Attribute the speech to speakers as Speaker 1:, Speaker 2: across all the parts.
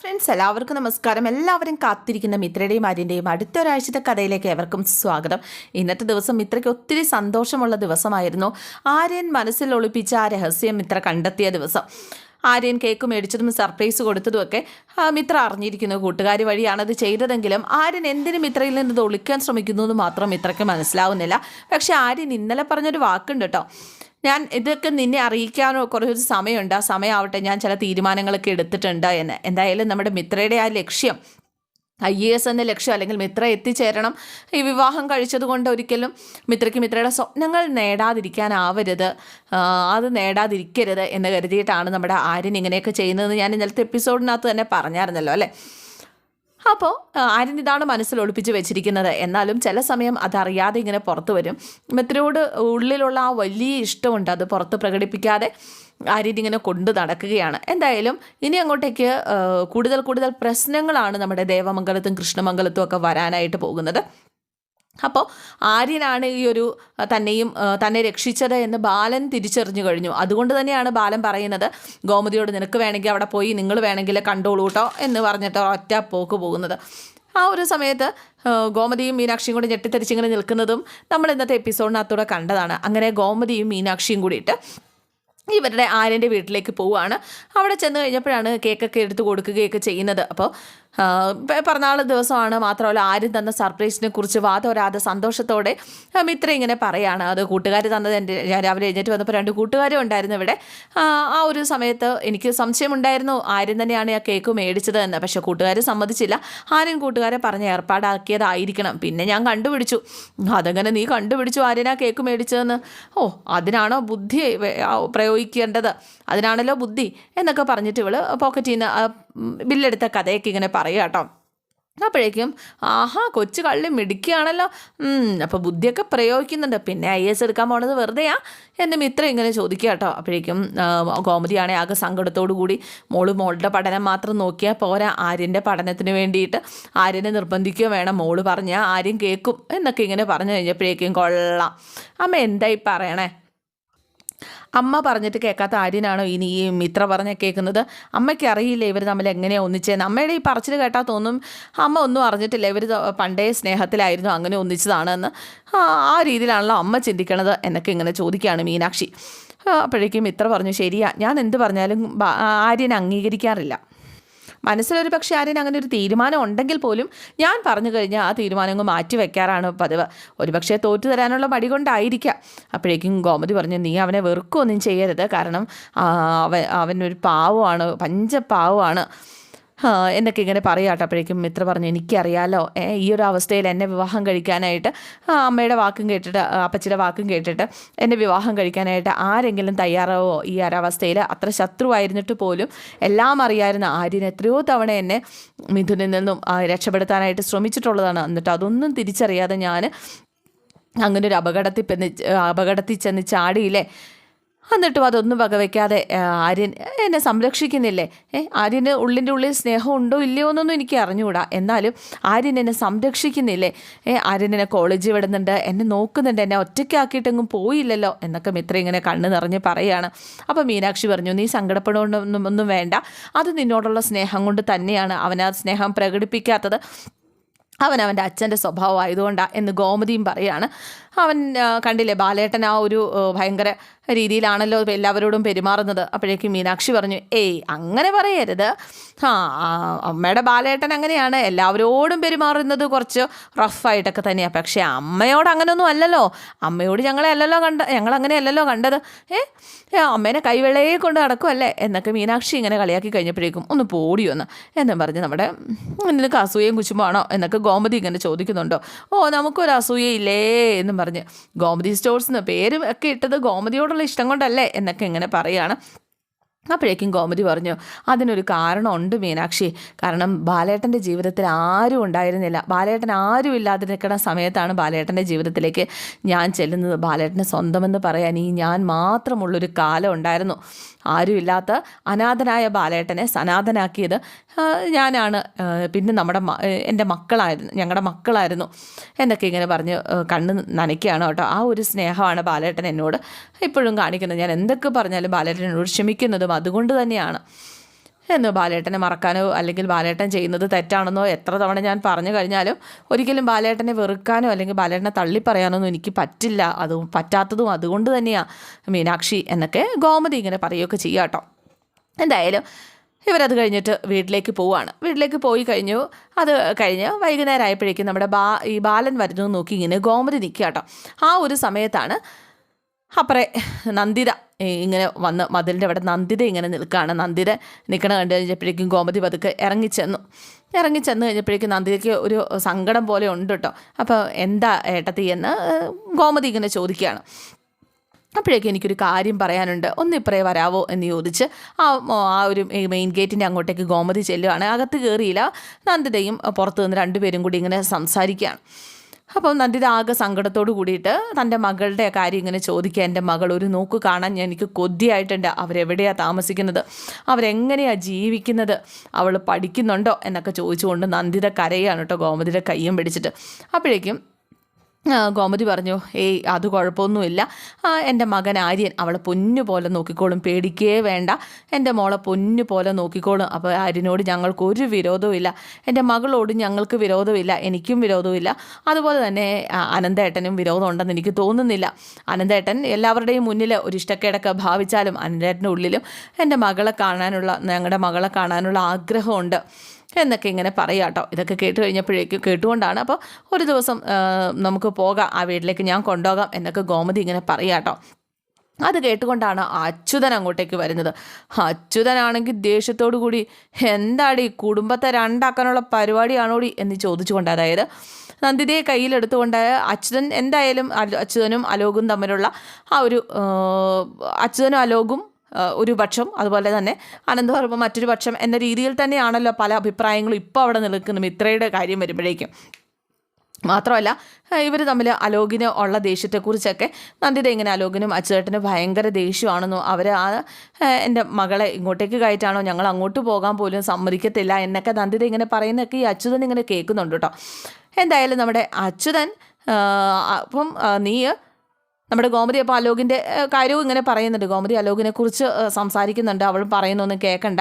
Speaker 1: Friends എല്ലാവർക്കും നമസ്കാരം. എല്ലാവരും കാത്തിരിക്കുന്ന മിത്രയുടെയും ആര്യന്റെയും അടുത്ത ഒരാഴ്ചത്തെ കഥയിലേക്ക് എവർക്കും സ്വാഗതം. ഇന്നത്തെ ദിവസം മിത്രയ്ക്ക് ഒത്തിരി സന്തോഷമുള്ള ദിവസമായിരുന്നു. ആര്യൻ മനസ്സിൽ ഒളിപ്പിച്ച ആ രഹസ്യം മിത്ര കണ്ടെത്തിയ ദിവസം. ആര്യൻ കേക്ക് മേടിച്ചതും സർപ്രൈസ് കൊടുത്തതുമൊക്കെ മിത്ര അറിഞ്ഞിരിക്കുന്നു. കൂട്ടുകാരി വഴിയാണ് അത് ചെയ്തതെങ്കിലും ആര്യൻ എന്തിനും മിത്രയിൽ നിന്ന് ഇത് ഒളിക്കാൻ ശ്രമിക്കുന്നു എന്ന് മാത്രം മിത്രയ്ക്ക് മനസ്സിലാവുന്നില്ല. പക്ഷേ ആര്യൻ ഇന്നലെ പറഞ്ഞൊരു വാക്കുണ്ട് കേട്ടോ. ഞാൻ ഇതൊക്കെ നിന്നെ അറിയിക്കാനോ കുറച്ച് സമയമുണ്ട്. ആ സമയമാവട്ടെ ഞാൻ ചില തീരുമാനങ്ങളൊക്കെ എടുത്തിട്ടുണ്ട് എന്ന്. എന്തായാലും നമ്മുടെ മിത്രയുടെ ആ ലക്ഷ്യം ഐ എ എസ് എന്ന ലക്ഷ്യം അല്ലെങ്കിൽ മിത്ര എത്തിച്ചേരണം. ഈ വിവാഹം കഴിച്ചതുകൊണ്ട് ഒരിക്കലും മിത്രയ്ക്ക് മിത്രയുടെ സ്വപ്നങ്ങൾ നേടാതിരിക്കാനാവരുത്. അത് നേടാതിരിക്കരുത് എന്ന് കരുതിയിട്ടാണ് നമ്മുടെ ആര്യൻ ഇങ്ങനെയൊക്കെ ചെയ്യുന്നത് ഞാൻ ഇന്നലത്തെ എപ്പിസോഡിനകത്ത് തന്നെ പറഞ്ഞായിരുന്നല്ലോ അല്ലേ? അപ്പോൾ ആര്യൻ ഇതാണ് മനസ്സിൽ ഒളിപ്പിച്ച് വെച്ചിരിക്കുന്നത്? എന്നാലും ചില സമയം അതറിയാതെ ഇങ്ങനെ പുറത്തു വരും. മിത്രയോട് ഉള്ളിലുള്ള ആ വലിയ ഇഷ്ടമുണ്ട്. അത് പുറത്ത് പ്രകടിപ്പിക്കാതെ ആ രീതി ഇങ്ങനെ കൊണ്ടു നടക്കുകയാണ്. എന്തായാലും ഇനി അങ്ങോട്ടേക്ക് കൂടുതൽ കൂടുതൽ പ്രശ്നങ്ങളാണ് നമ്മുടെ ദേവമംഗലത്തും കൃഷ്ണമംഗലത്തും ഒക്കെ വരാനായിട്ട് പോകുന്നത്. അപ്പോൾ ആര്യനാണ് ഈ ഒരു തന്നെയും തന്നെ രക്ഷിച്ചത് എന്ന് ബാലൻ തിരിച്ചറിഞ്ഞു കഴിഞ്ഞു. അതുകൊണ്ട് തന്നെയാണ് ബാലൻ പറയുന്നത് ഗോമതിയോട് നിനക്ക് വേണമെങ്കിൽ അവിടെ പോയി നിങ്ങൾ വേണമെങ്കിൽ കണ്ടോളൂ കേട്ടോ എന്ന് പറഞ്ഞിട്ട് ഒറ്റ പോക്ക് പോകുന്നത്. ആ ഒരു സമയത്ത് ഗോമതിയും മീനാക്ഷിയും കൂടി ഞെട്ടിത്തരിച്ചിങ്ങനെ നിൽക്കുന്നതും നമ്മൾ ഇന്നത്തെ എപ്പിസോഡിനകത്തൂടെ കണ്ടതാണ്. അങ്ങനെ ഗോമതിയും മീനാക്ഷിയും കൂടിയിട്ട് ഇവരുടെ ആര്യന്റെ വീട്ടിലേക്ക് പോവുകയാണ്. അവിടെ ചെന്ന് കഴിഞ്ഞപ്പോഴാണ് കേക്കൊക്കെ എടുത്ത് കൊടുക്കുകയൊക്കെ ചെയ്യുന്നത്. അപ്പോൾ പിറന്നാൾ ദിവസമാണ്. മാത്രമല്ല ആരും തന്ന സർപ്രൈസിനെ കുറിച്ച് വാദോരാതെ സന്തോഷത്തോടെ മിത്ര ഇങ്ങനെ പറയാണ്. അത് കൂട്ടുകാർ തന്നത് എന്റെ ഞാൻ രാവിലെ എഴുന്നേറ്റ് വന്നപ്പോൾ രണ്ട് കൂട്ടുകാരും ഉണ്ടായിരുന്നു ഇവിടെ. ആ, ഒരു സമയത്ത് എനിക്ക് സംശയമുണ്ടായിരുന്നു. ആരും തന്നെയാണ് ആ കേക്ക് മേടിച്ചത് എന്ന്. പക്ഷേ കൂട്ടുകാർ സമ്മതിച്ചില്ല. ആരും കൂട്ടുകാരെ പറഞ്ഞ് ഏർപ്പാടാക്കിയതായിരിക്കണം. പിന്നെ ഞാൻ കണ്ടുപിടിച്ചു. അതങ്ങനെ നീ കണ്ടുപിടിച്ചു ആര്യൻ ആ കേക്ക് മേടിച്ചതെന്ന്? ഓ അതിനാണോ ബുദ്ധി പ്രയോഗിക്കേണ്ടത്? അതിനാണല്ലോ ബുദ്ധി എന്നൊക്കെ പറഞ്ഞിട്ട് ഇവൾ പോക്കറ്റിൽ നിന്ന് ബില്ലെടുത്ത കഥയൊക്കെ ഇങ്ങനെ പറയുക കേട്ടോ. അപ്പോഴേക്കും ആഹാ കൊച്ചു കള്ളി മിടുക്കിയാണല്ലോ. അപ്പോൾ ബുദ്ധിയൊക്കെ പ്രയോഗിക്കുന്നുണ്ട്. പിന്നെ ഐ എസ് എടുക്കാൻ പോണത് വെറുതെയാ. എന്റെ മിത്രം ഇങ്ങനെ ചോദിക്കുക കേട്ടോ. അപ്പോഴേക്കും ഗോമതിയാണെ ആകെ സങ്കടത്തോടു കൂടി മോൾ മോളുടെ പഠനം മാത്രം നോക്കിയാൽ പോരാ. ആര്യന്റെ പഠനത്തിന് വേണ്ടിയിട്ട് ആര്യനെ നിർബന്ധിക്കുകയോ വേണം. മോൾ പറഞ്ഞാൽ ആര്യം കേൾക്കും എന്നൊക്കെ ഇങ്ങനെ പറഞ്ഞു കഴിഞ്ഞപ്പോഴേക്കും കൊള്ളാം. അമ്മ എന്തായി പറയണേ? അമ്മ പറഞ്ഞിട്ട് കേൾക്കാത്ത ആര്യനാണോ ഇനി ഈ മിത്ര പറഞ്ഞ കേൾക്കുന്നത്? അമ്മയ്ക്ക് അറിയില്ല ഇവർ തമ്മിൽ എങ്ങനെയാണ് ഒന്നിച്ചതെന്ന് അമ്മയുടെ ഈ പറച്ചിൽ കേട്ടാൽ തോന്നും അമ്മ ഒന്നും അറിഞ്ഞിട്ടില്ല ഇവർ പണ്ടേ സ്നേഹത്തിലായിരുന്നു അങ്ങനെ ഒന്നിച്ചതാണെന്ന്. ആ ആ രീതിയിലാണല്ലോ അമ്മ ചിന്തിക്കണത് എന്നൊക്കെ ഇങ്ങനെ ചോദിക്കുകയാണ് മീനാക്ഷി. അപ്പോഴേക്കും മിത്ര പറഞ്ഞു ശരിയാ ഞാൻ എന്ത് പറഞ്ഞാലും ആര്യൻ അംഗീകരിക്കാറില്ല. മനസ്സിലൊരു പക്ഷേ ആരെയും അങ്ങനെ ഒരു തീരുമാനം ഉണ്ടെങ്കിൽ പോലും ഞാൻ പറഞ്ഞു കഴിഞ്ഞാൽ ആ തീരുമാനം അങ്ങ് മാറ്റി വെക്കാറാണ് പതിവ്. ഒരു പക്ഷേ തോറ്റു തരാനുള്ള മടി കൊണ്ടായിരിക്കാം. അപ്പോഴേക്കും ഗോമതി പറഞ്ഞു നീ അവനെ വെറുക്കുകയൊന്നും ചെയ്യരുത്. കാരണം അവൻ അവനൊരു പാവമാണ് പഞ്ചപാവമാണ്. എന്നൊക്കെ ഇങ്ങനെ പറയാട്ടപ്പോഴേക്കും മിത്ര പറഞ്ഞു എനിക്കറിയാലോ ഈ ഒരു അവസ്ഥയിൽ എന്നെ വിവാഹം കഴിക്കാനായിട്ട് അമ്മയുടെ വാക്കും കേട്ടിട്ട് അപ്പച്ചിയുടെ വാക്കും കേട്ടിട്ട് എന്നെ വിവാഹം കഴിക്കാനായിട്ട് ആരെങ്കിലും തയ്യാറാവോ? ഈ ഒരവസ്ഥയിൽ അത്ര ശത്രുവായിരുന്നിട്ട് പോലും എല്ലാം അറിയായിരുന്ന ആര്യൻ എത്രയോ തവണ എന്നെ മിഥുനിൽ നിന്നും രക്ഷപ്പെടുത്താനായിട്ട് ശ്രമിച്ചിട്ടുള്ളതാണ്. എന്നിട്ട് അതൊന്നും തിരിച്ചറിയാതെ ഞാൻ അങ്ങനെ ഒരു അപകടത്തിൽ അപകടത്തിൽ ചെന്ന് ചാടിയില്ലേ? എന്നിട്ടും അതൊന്നും വകവയ്ക്കാതെ ആര്യൻ എന്നെ സംരക്ഷിക്കുന്നില്ലേ? ഏ ആര്യന് ഉള്ളിന്റെ ഉള്ളിൽ സ്നേഹം ഉണ്ടോ ഇല്ലയോ എന്നൊന്നും എനിക്ക് അറിഞ്ഞുകൂടാ. എന്നാലും ആര്യൻ എന്നെ സംരക്ഷിക്കുന്നില്ലേ? ഏ ആര്യൻ എന്നെ കോളേജിൽ വിടുന്നുണ്ട് എന്നെ നോക്കുന്നുണ്ട് എന്നെ ഒറ്റയ്ക്കാക്കിയിട്ടെങ്ങും പോയില്ലല്ലോ? എന്നൊക്കെ മിത്ര ഇങ്ങനെ കണ്ണ് നിറഞ്ഞ് പറയുകയാണ് അപ്പോൾ മീനാക്ഷി പറഞ്ഞു നീ സങ്കടപ്പെടൊന്നും ഒന്നും വേണ്ട. അത് നിന്നോടുള്ള സ്നേഹം കൊണ്ട് തന്നെയാണ് അവനാ സ്നേഹം പ്രകടിപ്പിക്കാത്തത്. അവൻ അവന്റെ അച്ഛന്റെ സ്വഭാവം ആയതുകൊണ്ടാണ് എന്ന് ഗോമതിയും പറയാണ്. അവൻ കണ്ടില്ലേ ബാലേട്ടൻ ആ ഒരു ഭയങ്കര രീതിയിലാണല്ലോ എല്ലാവരോടും പെരുമാറുന്നത്. അപ്പോഴേക്കും മീനാക്ഷി പറഞ്ഞു ഏയ് അങ്ങനെ പറയരുത്. ആ അമ്മയുടെ ബാലേട്ടൻ അങ്ങനെയാണ്. എല്ലാവരോടും പെരുമാറുന്നത് കുറച്ച് റഫായിട്ടൊക്കെ തന്നെയാണ് പക്ഷേ അമ്മയോട് അങ്ങനെയൊന്നും അല്ലല്ലോ. അമ്മയോട് ഞങ്ങളെ അല്ലല്ലോ കണ്ട ഞങ്ങൾ അങ്ങനെ അല്ലല്ലോ കണ്ടത്. ഏ? അമ്മേനെ കൈവെള്ളയെ കൊണ്ട് നടക്കുമല്ലേ എന്നൊക്കെ മീനാക്ഷി ഇങ്ങനെ കളിയാക്കി കഴിഞ്ഞപ്പോഴേക്കും ഒന്ന് പോടിയൊന്ന് എന്നും പറഞ്ഞ് നമ്മുടെ എന്തെങ്കിലും അസൂയയും കുശുമ്പാണോ എന്നൊക്കെ ഗോമതി ഇങ്ങനെ ചോദിക്കുന്നുണ്ടോ? ഓ നമുക്കൊരു അസൂയയില്ലേ? എന്ന് പറഞ്ഞ്. ഗോമതി സ്റ്റോഴ്സ് എന്ന് പേര് ഒക്കെ ഇട്ടത് ഗോമതിയോടുള്ള ഇഷ്ടം കൊണ്ടല്ലേ എന്നൊക്കെ ഇങ്ങനെ പറയാണ്. അപ്പോഴേക്കും ഗോമതി പറഞ്ഞു. അതിനൊരു കാരണമുണ്ട് മീനാക്ഷി. കാരണം ബാലേട്ടന്റെ ജീവിതത്തിൽ ആരും ഉണ്ടായിരുന്നില്ല. ബാലേട്ടൻ ആരും ഇല്ലാതെ നിൽക്കുന്ന സമയത്താണ് ബാലേട്ടന്റെ ജീവിതത്തിലേക്ക് ഞാൻ ചെല്ലുന്നത്. ബാലേട്ടനെ സ്വന്തമെന്ന് പറയാൻ ഈ ഞാൻ മാത്രമുള്ളൊരു കാലം ഉണ്ടായിരുന്നു. ആരുമില്ലാത്ത അനാഥനായ ബാലേട്ടനെ സനാഥനാക്കിയത് ഞാനാണ്. പിന്നെ നമ്മുടെ എന്റെ മക്കളായിരുന്നു ഞങ്ങളുടെ മക്കളായിരുന്നു എന്നൊക്കെ ഇങ്ങനെ പറഞ്ഞ് കണ്ണ് നനയ്ക്കുകയാണ് കേട്ടോ. ആ ഒരു സ്നേഹമാണ് ബാലേട്ടൻ എന്നോട് ഇപ്പോഴും കാണിക്കുന്നത്. ഞാൻ എന്തൊക്കെ പറഞ്ഞാലും ബാലേട്ടൻ എന്നോട് ക്ഷമിക്കുന്നതും അതുകൊണ്ട് തന്നെയാണ്. എന്ന് ബാലേട്ടനെ മറക്കാനോ അല്ലെങ്കിൽ ബാലേട്ടൻ ചെയ്യുന്നത് തെറ്റാണെന്നോ എത്ര തവണ ഞാൻ പറഞ്ഞു കഴിഞ്ഞാലും ഒരിക്കലും ബാലേട്ടനെ വെറുക്കാനോ അല്ലെങ്കിൽ ബാലേട്ടനെ തള്ളിപ്പറയാനൊന്നും എനിക്ക് പറ്റില്ല. അതും പറ്റാത്തതും അതുകൊണ്ട് തന്നെയാണ് മീനാക്ഷി എന്നൊക്കെ ഗോമതി ഇങ്ങനെ പറയുകയൊക്കെ ചെയ്യാം കേട്ടോ. എന്തായാലും ഇവരത് കഴിഞ്ഞിട്ട് വീട്ടിലേക്ക് പോവാണ് വീട്ടിലേക്ക് പോയി കഴിഞ്ഞു. അത് കഴിഞ്ഞ് വൈകുന്നേരം ആയപ്പോഴേക്കും നമ്മുടെ ബാ ഈ ബാലൻ വരുന്നു നോക്കി ഇങ്ങനെ ഗോമതി നിൽക്കുക കേട്ടോ. ആ ഒരു സമയത്താണ് അപ്പറേ നന്ദിത ഇങ്ങനെ വന്ന് മതിലിന്റെ അവിടെ നന്ദിത ഇങ്ങനെ നിൽക്കുകയാണ് നന്ദിത നിൽക്കണ കണ്ടു കഴിഞ്ഞപ്പോഴേക്കും ഗോമതി പതുക്കെ ഇറങ്ങിച്ചെന്നു. ഇറങ്ങിച്ചെന്ന് കഴിഞ്ഞപ്പോഴേക്കും നന്ദിതയ്ക്ക് ഒരു സങ്കടം പോലെ ഉണ്ട് കേട്ടോ അപ്പോൾ എന്താ ഏട്ടത്തി എന്ന് ഗോമതി ഇങ്ങനെ ചോദിക്കുകയാണ്. അപ്പോഴേക്കും എനിക്കൊരു കാര്യം പറയാനുണ്ട്. ഒന്ന് ഇപ്പറേ വരാവോ എന്ന് ചോദിച്ച് ആ ആ ഒരു മെയിൻ ഗേറ്റിന്റെ അങ്ങോട്ടേക്ക് ഗോമതി ചെല്ലുകയാണ് അകത്ത് കയറിയില്ല നന്ദിതയും പുറത്തു നിന്ന് രണ്ടുപേരും കൂടി ഇങ്ങനെ സംസാരിക്കുകയാണ്. അപ്പം നന്ദിത ആകെ സങ്കടത്തോട് കൂടിയിട്ട് തന്റെ മകളുടെ കാര്യം ഇങ്ങനെ ചോദിക്കുക. എന്റെ മകൾ ഒരു നോക്ക് കാണാൻ എനിക്ക് കൊതിയായിട്ടുണ്ട്. അവരെവിടെയാണ് താമസിക്കുന്നത്? അവരെങ്ങനെയാണ് ജീവിക്കുന്നത്? അവൾ പഠിക്കുന്നുണ്ടോ? എന്നൊക്കെ ചോദിച്ചുകൊണ്ട് നന്ദിത കരയാണ് കേട്ടോ ഗോമതിയുടെ കയ്യും പിടിച്ചിട്ട്. അപ്പോഴേക്കും ഗോമതി പറഞ്ഞു ഏയ് അത് കുഴപ്പമൊന്നുമില്ല. എന്റെ മകൻ ആര്യൻ അവളെ പൊന്നു പോലെ നോക്കിക്കോളും പേടിക്കേ വേണ്ട. എന്റെ മോളെ പൊന്നു പോലെ നോക്കിക്കോളും. അപ്പോൾ ആര്യനോട് ഞങ്ങൾക്ക് ഒരു വിരോധവുമില്ല. എന്റെ മകളോട് ഞങ്ങൾക്ക് വിരോധമില്ല എനിക്കും വിരോധമില്ല അതുപോലെ തന്നെ അനന്തേട്ടനും വിരോധമുണ്ടെന്ന് എനിക്ക് തോന്നുന്നില്ല. അനന്തേട്ടൻ എല്ലാവരുടെയും മുന്നിൽ ഒരു ഇഷ്ടക്കേടൊക്കെ ഭാവിച്ചാലും അനന്തേട്ടന്റെ ഉള്ളിലും എന്റെ മകളെ കാണാനുള്ള ഞങ്ങളുടെ മകളെ കാണാനുള്ള ആഗ്രഹമുണ്ട്. എന്നൊക്കെ ഇങ്ങനെ പറയാം കേട്ടോ. ഇതൊക്കെ കേട്ട് കഴിഞ്ഞപ്പോഴേക്കും കേട്ടുകൊണ്ടാണ്. അപ്പോൾ ഒരു ദിവസം നമുക്ക് പോകാം. ആ വീട്ടിലേക്ക് ഞാൻ കൊണ്ടുപോകാം എന്നൊക്കെ ഗോമതി ഇങ്ങനെ പറയാം കേട്ടോ. അത് കേട്ടുകൊണ്ടാണ് അച്യുതൻ അങ്ങോട്ടേക്ക് വരുന്നത്. അച്യുതനാണെങ്കിൽ ദേഷ്യത്തോടു കൂടി എന്താടി കുടുംബത്തെ രണ്ടാക്കാനുള്ള പരിപാടിയാണോടി? എന്ന് ചോദിച്ചുകൊണ്ട് അതായത് നന്ദിതയെ കയ്യിലെടുത്തുകൊണ്ട് അച്യുതൻ എന്തായാലും അച്യുതനും അലോകും തമ്മിലുള്ള ആ ഒരു അച്യുതനും അലോകും ഒരു പക്ഷം അതുപോലെ തന്നെ അനന്തവർമ്മ മറ്റൊരു പക്ഷം എന്ന രീതിയിൽ തന്നെയാണല്ലോ പല അഭിപ്രായങ്ങളും ഇപ്പോൾ അവിടെ നിൽക്കുന്ന മിത്രയുടെ കാര്യം വരുമ്പോഴേക്കും. മാത്രമല്ല ഇവർ തമ്മിൽ അലോകിന് ഉള്ള ദേഷ്യത്തെക്കുറിച്ചൊക്കെ നന്ദിത ഇങ്ങനെ അലോകിനും അച്ചേട്ടനും ഭയങ്കര ദേഷ്യമാണെന്നോ അവർ ആ എന്റെ മകളെ ഇങ്ങോട്ടേക്ക് കയറ്റാണോ ഞങ്ങൾ അങ്ങോട്ട് പോകാൻ പോലും സമ്മതിക്കത്തില്ല എന്നൊക്കെ നന്ദിത ഇങ്ങനെ പറയുന്നതൊക്കെ ഈ അച്യുതൻ ഇങ്ങനെ കേൾക്കുന്നുണ്ട് കേട്ടോ. എന്തായാലും നമ്മുടെ അച്യുതൻ അപ്പം നീ നമ്മുടെ ഗോമതി അപ്പോൾ അലോകിന്റെ കാര്യവും ഇങ്ങനെ പറയുന്നുണ്ട്. ഗോമതി അലോകിനെ കുറിച്ച് സംസാരിക്കുന്നുണ്ട്. അവൾ പറയുന്നൊന്നും കേൾക്കണ്ട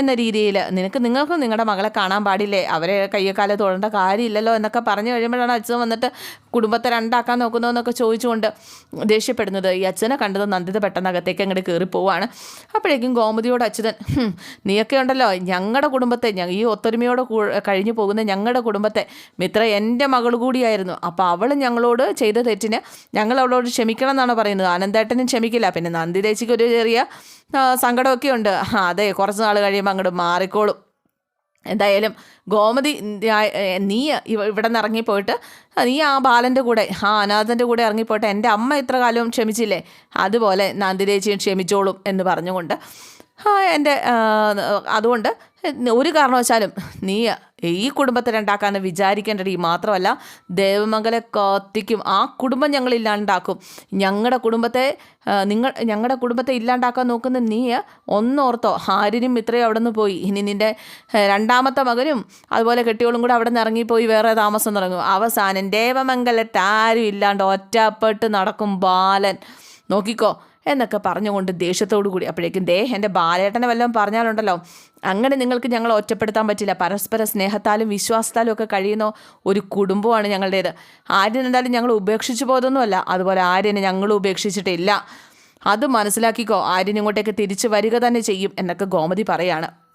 Speaker 1: എന്ന രീതിയിൽ നിനക്ക് നിങ്ങൾക്കും നിങ്ങളുടെ മകളെ കാണാൻ പാടില്ലേ? അവരെ കയ്യക്കാലെ തൊടേണ്ട കാര്യമില്ലല്ലോ എന്നൊക്കെ പറഞ്ഞു കഴിയുമ്പോഴാണ് അച്ഛൻ വന്നിട്ട് കുടുംബത്തെ രണ്ടാക്കാൻ നോക്കുന്നു എന്നൊക്കെ ചോദിച്ചുകൊണ്ട് ദേഷ്യപ്പെടുന്നത്. ഈ അച്ഛനെ കണ്ടത് നന്ദിത പെട്ടെന്ന് അകത്തേക്ക് അങ്ങോട്ട് കയറി പോവാണ്. അപ്പോഴേക്കും ഗോമതിയോട് അച്യുതൻ "ഹും, നീയൊക്കെ ഉണ്ടല്ലോ. ഞങ്ങളുടെ കുടുംബത്തെ ഈ ഒത്തൊരുമയോടെ കഴിഞ്ഞു പോകുന്ന ഞങ്ങളുടെ കുടുംബത്തെ മിത്ര എന്റെ മകൾ കൂടിയായിരുന്നു. അപ്പോൾ അവൾ ഞങ്ങളോട് ചെയ്ത തെറ്റിന് ഞങ്ങൾ ക്ഷമിക്കണം എന്നാണ് പറയുന്നത്? ആനന്ദേട്ടനും ക്ഷമിക്കില്ല. പിന്നെ നന്ദിതേച്ചിക്ക് ഒരു ചെറിയ സങ്കടമൊക്കെ ഉണ്ട്. അതെ കുറച്ച് നാൾ കഴിയുമ്പോൾ അങ്ങോട്ട് മാറിക്കോളും. എന്തായാലും ഗോമതി നീ ഇവ- ഇവിടെ നിന്ന് ഇറങ്ങിപ്പോയിട്ട് നീ ആ ബാലന്റെ കൂടെ ആ അനാഥന്റെ കൂടെ ഇറങ്ങിപ്പോയിട്ട് എന്റെ അമ്മ ഇത്ര കാലവും ക്ഷമിച്ചില്ലേ? അതുപോലെ നന്ദിതേച്ചിയും ക്ഷമിച്ചോളും എന്ന് പറഞ്ഞുകൊണ്ട് എന്റെ അതുകൊണ്ട് ഒരു കാരണവശാലും നീ ഈ കുടുംബത്തെ രണ്ടാക്കാന്ന് വിചാരിക്കേണ്ടത് ഈ മാത്രമല്ല ദേവമംഗലെ കത്തിക്കും ആ കുടുംബം ഞങ്ങൾ ഇല്ലാണ്ടാക്കും. ഞങ്ങളുടെ കുടുംബത്തെ നിങ്ങൾ ഞങ്ങളുടെ കുടുംബത്തെ ഇല്ലാണ്ടാക്കാൻ നോക്കുന്ന നീ ഒന്നോർത്തോ ആരിനും ഇത്രയും അവിടെ നിന്ന് പോയി. ഇനി നിന്റെ രണ്ടാമത്തെ മകനും അതുപോലെ കെട്ടിയോളും കൂടെ അവിടെ നിന്ന് ഇറങ്ങിപ്പോയി വേറെ താമസം തുടങ്ങും. അവസാനം ദേവമംഗലത്ത് ആരും ഇല്ലാണ്ട് ഒറ്റപ്പെട്ട് നടക്കും ബാലൻ. നോക്കിക്കോ എന്നൊക്കെ പറഞ്ഞുകൊണ്ട് ദേഷ്യത്തോടു കൂടി അപ്പോഴേക്കും ദേ എന്റെ ബാലേട്ടനെ വല്ലതും പറഞ്ഞാലുണ്ടല്ലോ. അങ്ങനെ നിങ്ങൾക്ക് ഞങ്ങൾ ഒറ്റപ്പെടുത്താൻ പറ്റില്ല. പരസ്പര സ്നേഹത്താലും വിശ്വാസത്താലും ഒക്കെ കഴിയുന്ന ഒരു കുടുംബമാണ് ഞങ്ങളുടേത്. ആര്യൻ എന്തായാലും ഞങ്ങൾ ഉപേക്ഷിച്ചു പോയതൊന്നുമല്ല. അതുപോലെ ആര്യനെ ഞങ്ങൾ ഉപേക്ഷിച്ചിട്ടില്ല. അത് മനസ്സിലാക്കിക്കോ. ആര്യൻ ഇങ്ങോട്ടേക്ക് തിരിച്ചു വരിക തന്നെ ചെയ്യും എന്നൊക്കെ ഗോമതി പറയാണ്.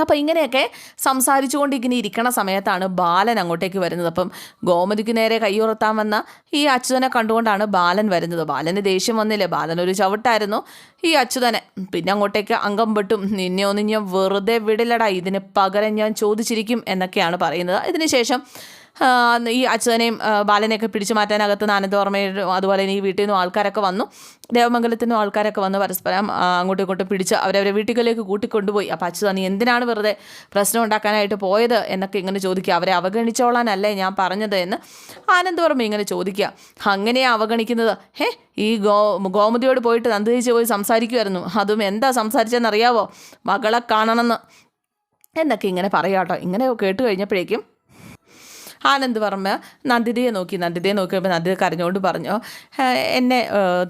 Speaker 1: അപ്പോൾ ഇങ്ങനെയൊക്കെ സംസാരിച്ചുകൊണ്ട് ഇങ്ങനെ ഇരിക്കണ സമയത്താണ് ബാലൻ അങ്ങോട്ടേക്ക് വരുന്നത്. അപ്പം ഗോമതിക്ക് നേരെ കൈയുറത്താൻ വന്ന ഈ അച്യുതനെ കണ്ടുകൊണ്ടാണ് ബാലൻ വരുന്നത്. ബാലന് ദേഷ്യം വന്നില്ലേ? ബാലൻ ഒരു ചവിട്ടായിരുന്നു. ഈ അച്യുതനെ പിന്നെ അങ്ങോട്ടേക്ക് അംഗം പെട്ടും. നിന്നെ ഒന്നും ഞാൻ വെറുതെ വിടില്ലടാ. ഇതിന് പകരം ഞാൻ ചോദിച്ചിരിക്കും എന്നൊക്കെയാണ് പറയുന്നത്. ഇതിനുശേഷം ഈ അച്ഛനെയും ആ, ബാലനെയൊക്കെ പിടിച്ചു മാറ്റാനകത്ത് ആനന്ദവർമ്മയും അതുപോലെ തന്നെ ഈ വീട്ടിൽ നിന്നും ആൾക്കാരൊക്കെ വന്നു. ദേവമംഗലത്തിനും ആൾക്കാരൊക്കെ വന്ന് പരസ്പരം അങ്ങോട്ടും ഇങ്ങോട്ടും പിടിച്ച് അവരവരെ വീട്ടിലേക്ക് കൂട്ടിക്കൊണ്ടുപോയി. അപ്പോൾ അച്ഛൻ നീ എന്തിനാണ് വെറുതെ പ്രശ്നം ഉണ്ടാക്കാനായിട്ട് പോയത് എന്നൊക്കെ ഇങ്ങനെ ചോദിക്കുക. അവരെ അവഗണിച്ചോളാനല്ലേ ഞാൻ പറഞ്ഞത് എന്ന് ആനന്ദവർമ്മ ഇങ്ങനെ ചോദിക്കുക. അങ്ങനെയാ അവഗണിക്കുന്നത്? ഹേ ഈ ഗോ ഗോമതിയോട് പോയിട്ട് നന്ദിച്ച് പോയി സംസാരിക്കുമായിരുന്നു അതും എന്താ സംസാരിച്ചതെന്നറിയാവോ മകളെ കാണണമെന്ന്. എന്നൊക്കെ ഇങ്ങനെ പറയാട്ടോ. ഇങ്ങനെ കേട്ട് കഴിഞ്ഞപ്പോഴേക്കും ആനന്ദ് വർമ്മ നന്ദിതയെ നോക്കി നന്ദിതയെ നോക്കിയപ്പോൾ നന്ദിത കരഞ്ഞുകൊണ്ട് പറഞ്ഞു എന്നെ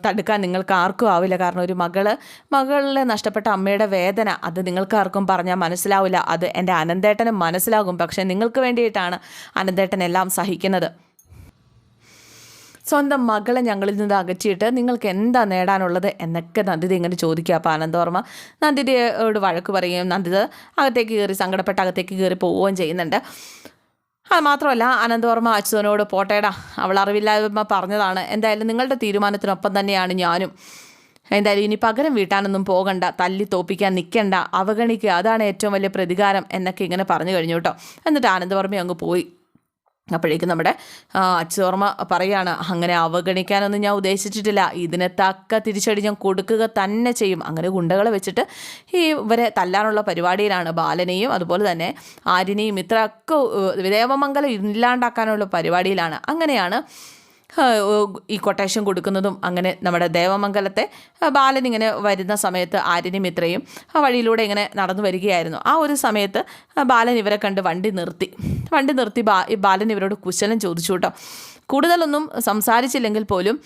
Speaker 1: തടുക്കാൻ നിങ്ങൾക്ക് ആർക്കും ആവില്ല. കാരണം ഒരു മകൾ മകളിലെ നഷ്ടപ്പെട്ട അമ്മയുടെ വേദന അത് നിങ്ങൾക്ക് ആർക്കും പറഞ്ഞാൽ മനസ്സിലാവില്ല. അത് എന്റെ അനന്തേട്ടനും മനസ്സിലാകും. പക്ഷേ നിങ്ങൾക്ക് വേണ്ടിയിട്ടാണ് അനന്തേട്ടൻ എല്ലാം സഹിക്കുന്നത്. സ്വന്തം മകളെ ഞങ്ങളിൽ നിന്ന് അകറ്റിയിട്ട് നിങ്ങൾക്ക് എന്താ നേടാനുള്ളത്? എന്നൊക്കെ നന്ദിത ഇങ്ങനെ ചോദിക്കുക. അപ്പോൾ ആനന്ദവർമ്മ നന്ദിതയോട് വഴക്ക് പറയുകയും നന്ദിത അകത്തേക്ക് കയറി സങ്കടപ്പെട്ട് അകത്തേക്ക് കയറി പോവുകയും ചെയ്യുന്നുണ്ട്. അത് മാത്രമല്ല അനന്തവർമ്മ അച്യുതനോട് പോട്ടേടാ. അവൾ അറിവില്ലായ്മ പറഞ്ഞതാണ്. എന്തായാലും നിങ്ങളുടെ തീരുമാനത്തിനൊപ്പം തന്നെയാണ് ഞാനും. എന്തായാലും ഇനി പകരം വീട്ടാനൊന്നും പോകണ്ട തല്ലി തോപ്പിക്കാൻ നിൽക്കണ്ട അവഗണിക്കുക. അതാണ് ഏറ്റവും വലിയ പ്രതികാരം എന്നൊക്കെ ഇങ്ങനെ പറഞ്ഞു കഴിഞ്ഞു കേട്ടോ. എന്നിട്ട് ആനന്ദവർമ്മ അങ്ങ് പോയി. അപ്പോഴേക്കും നമ്മുടെ അച്ഛോർമ്മ പറയാണ് അങ്ങനെ അവഗണിക്കാനൊന്നും ഞാൻ ഉദ്ദേശിച്ചിട്ടില്ല. ഇതിനെ തക്ക തിരിച്ചടി ഞാൻ കൊടുക്കുക തന്നെ ചെയ്യും. അങ്ങനെ ഗുണ്ടകളെ വെച്ചിട്ട് ഈ ഇവരെ തല്ലാനുള്ള പരിപാടിയിലാണ് ബാലനെയും അതുപോലെ തന്നെ ആര്യനെയും ഇത്രയൊക്കെ ദേവമംഗലം ഇല്ലാണ്ടാക്കാനുള്ള പരിപാടിയിലാണ്. അങ്ങനെയാണ് ഈ കൊട്ടേഷൻ കൊടുക്കുന്നതും അങ്ങനെ നമ്മുടെ ദേവമംഗലത്തെ ബാലൻ ഇങ്ങനെ വരുന്ന സമയത്ത് ആര്യനും മിത്രയും ആ വഴിയിലൂടെ ഇങ്ങനെ നടന്നു വരികയായിരുന്നു. ആ ഒരു സമയത്ത് ബാലൻ ഇവരെ കണ്ട് വണ്ടി നിർത്തി. വണ്ടി നിർത്തി ബാ ബാലൻ ഇവരോട് കുശലം ചോദിച്ചു കേട്ടോ. കൂടുതലൊന്നും സംസാരിച്ചില്ലെങ്കിൽ പോലും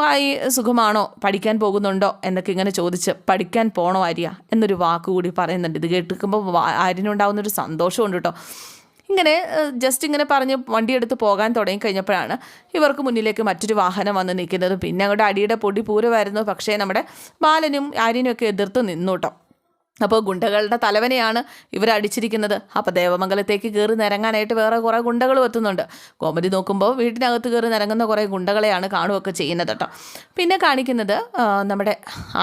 Speaker 1: ആയി സുഖമാണോ? പഠിക്കാൻ പോകുന്നുണ്ടോ? എന്നൊക്കെ ഇങ്ങനെ ചോദിച്ച് പഠിക്കാൻ പോണോ ആര്യ? എന്നൊരു വാക്കുകൂടി പറയുന്നുണ്ട്. ഇത് കേട്ടിരിക്കുമ്പോൾ ആര്യനുണ്ടാകുന്നൊരു സന്തോഷമുണ്ട് കേട്ടോ. ഇങ്ങനെ ജസ്റ്റ് ഇങ്ങനെ പറഞ്ഞ് വണ്ടിയെടുത്ത് പോകാൻ തുടങ്ങി കഴിഞ്ഞപ്പോഴാണ് ഇവർക്ക് മുന്നിലേക്ക് മറ്റൊരു വാഹനം വന്ന് നിൽക്കുന്നത്. പിന്നെ അങ്ങോട്ട് അടിയുടെ പൊടി പൂരമായിരുന്നു. പക്ഷേ നമ്മുടെ ബാലനും ആര്യനും ഒക്കെ എതിർത്ത് നിന്നൂട്ടോ അപ്പോൾ ഗുണ്ടകളുടെ തലവനെയാണ് ഇവർ അടിച്ചിരിക്കുന്നത്. അപ്പോൾ ദേവമംഗലത്തേക്ക് കയറി നിരങ്ങാനായിട്ട് വേറെ കുറേ ഗുണ്ടകളും എത്തുന്നുണ്ട്. കോമഡി നോക്കുമ്പോൾ വീട്ടിനകത്ത് കയറി നിരങ്ങുന്ന കുറേ ഗുണ്ടകളെയാണ് കാണുകയൊക്കെ ചെയ്യുന്നത് കേട്ടോ. പിന്നെ കാണിക്കുന്നത് നമ്മുടെ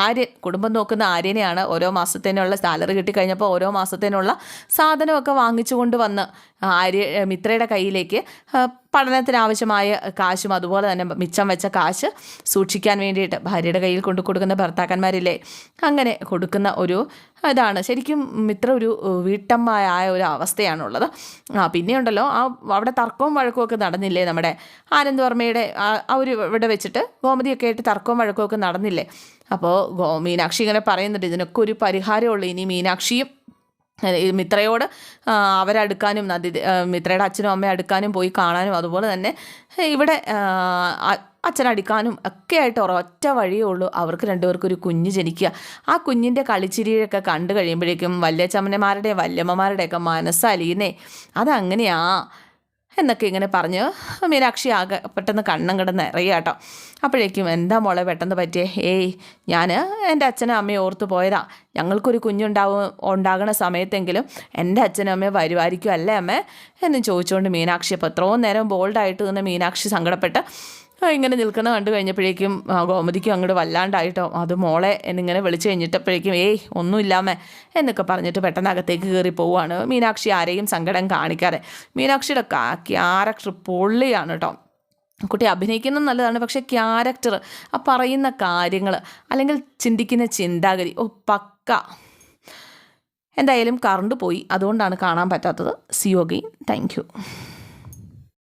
Speaker 1: ആര്യൻ കുടുംബം നോക്കുന്ന ആര്യനെയാണ് ഓരോ മാസത്തേനുള്ള സാലറി കിട്ടിക്കഴിഞ്ഞപ്പോൾ ഓരോ മാസത്തേനുള്ള സാധനമൊക്കെ വാങ്ങിച്ചു കൊണ്ട് വന്ന് ആര്യ മിത്രയുടെ കയ്യിലേക്ക് പഠനത്തിനാവശ്യമായ കാശും അതുപോലെ തന്നെ മിച്ചം വെച്ച കാശ് സൂക്ഷിക്കാൻ വേണ്ടിയിട്ട് ഭാര്യയുടെ കയ്യിൽ കൊണ്ടു കൊടുക്കുന്ന ഭർത്താക്കന്മാരില്ലേ? അങ്ങനെ കൊടുക്കുന്ന ഒരു ഇതാണ്. ശരിക്കും ഇത്ര ഒരു വീട്ടമ്മയായ ഒരു അവസ്ഥയാണുള്ളത്. ആ പിന്നെയുണ്ടല്ലോ ആ അവിടെ തർക്കവും വഴക്കവും ഒക്കെ നടന്നില്ലേ നമ്മുടെ ആനന്ദ് വർമ്മയുടെ ആ ഒരു ഇവിടെ വെച്ചിട്ട് ഗോമതിയൊക്കെ ആയിട്ട് തർക്കവും വഴക്കവും ഒക്കെ നടന്നില്ലേ? അപ്പോൾ ഗോ മീനാക്ഷി ഇങ്ങനെ പറയുന്നുണ്ട് ഇതിനൊക്കെ ഒരു പരിഹാരമുള്ളൂ ഇനി മീനാക്ഷിയും മിത്രയോട് അവരടുക്കാനും നദി മിത്രയുടെ അച്ഛനും അമ്മയും അടുക്കാനും പോയി കാണാനും അതുപോലെ തന്നെ ഇവിടെ അച്ഛനടിക്കാനും ഒക്കെ ആയിട്ട് ഒരൊറ്റ വഴിയേ ഉള്ളൂ. അവർക്ക് രണ്ടുപേർക്കും ഒരു കുഞ്ഞ് ജനിക്കുക. ആ കുഞ്ഞിന്റെ കളിച്ചിരിയൊക്കെ കണ്ടു കഴിയുമ്പോഴേക്കും വല്യച്ചമ്മന്മാരുടെയും വല്യമ്മമാരുടെയൊക്കെ മനസ്സലിയുന്നേ അതങ്ങനെയാ. എന്നൊക്കെ ഇങ്ങനെ പറഞ്ഞ്. മീനാക്ഷി ആകെ പെട്ടെന്ന് കണ്ണം കിടന്ന് കേട്ടോ. അപ്പോഴേക്കും എന്താ മോളെ പെട്ടെന്ന് പറ്റിയേ? ഏയ് ഞാൻ എന്റെ അച്ഛനും അമ്മയും ഓർത്ത് പോയതാ. ഞങ്ങൾക്കൊരു കുഞ്ഞുണ്ടാവും ഉണ്ടാകുന്ന സമയത്തെങ്കിലും എന്റെ അച്ഛനും അമ്മയും വരുമായിരിക്കും അല്ലേ അമ്മേ? എന്ന് ചോദിച്ചുകൊണ്ട് മീനാക്ഷി അപ്പോൾ എത്രയും നേരം ബോൾഡായിട്ട് നിന്ന് മീനാക്ഷി സങ്കടപ്പെട്ട് ഇങ്ങനെ നിൽക്കുന്ന കണ്ടു കഴിഞ്ഞപ്പോഴേക്കും ഗോമതിക്കും അങ്ങോട്ട് വല്ലാണ്ടായിട്ടോ. അത് മോളെ എന്നിങ്ങനെ വിളിച്ചു കഴിഞ്ഞിട്ടപ്പോഴേക്കും ഏയ് ഒന്നുമില്ലാമേ എന്നൊക്കെ പറഞ്ഞിട്ട് പെട്ടെന്ന് അകത്തേക്ക് കയറി പോവുകയാണ് മീനാക്ഷി ആരെയും സങ്കടം കാണിക്കാതെ. മീനാക്ഷിയുടെ ക്യാരക്ടർ പൊള്ളിയാണ് കേട്ടോ കുട്ടി അഭിനയിക്കുന്നത് നല്ലതാണ് പക്ഷേ ക്യാരക്ടർ ആ പറയുന്ന കാര്യങ്ങൾ അല്ലെങ്കിൽ ചിന്തിക്കുന്ന ചിന്താഗതി ഓ പക്ക. എന്തായാലും കറണ്ട് പോയി അതുകൊണ്ടാണ് കാണാൻ പറ്റാത്തത്. സിയോഗി താങ്ക് യു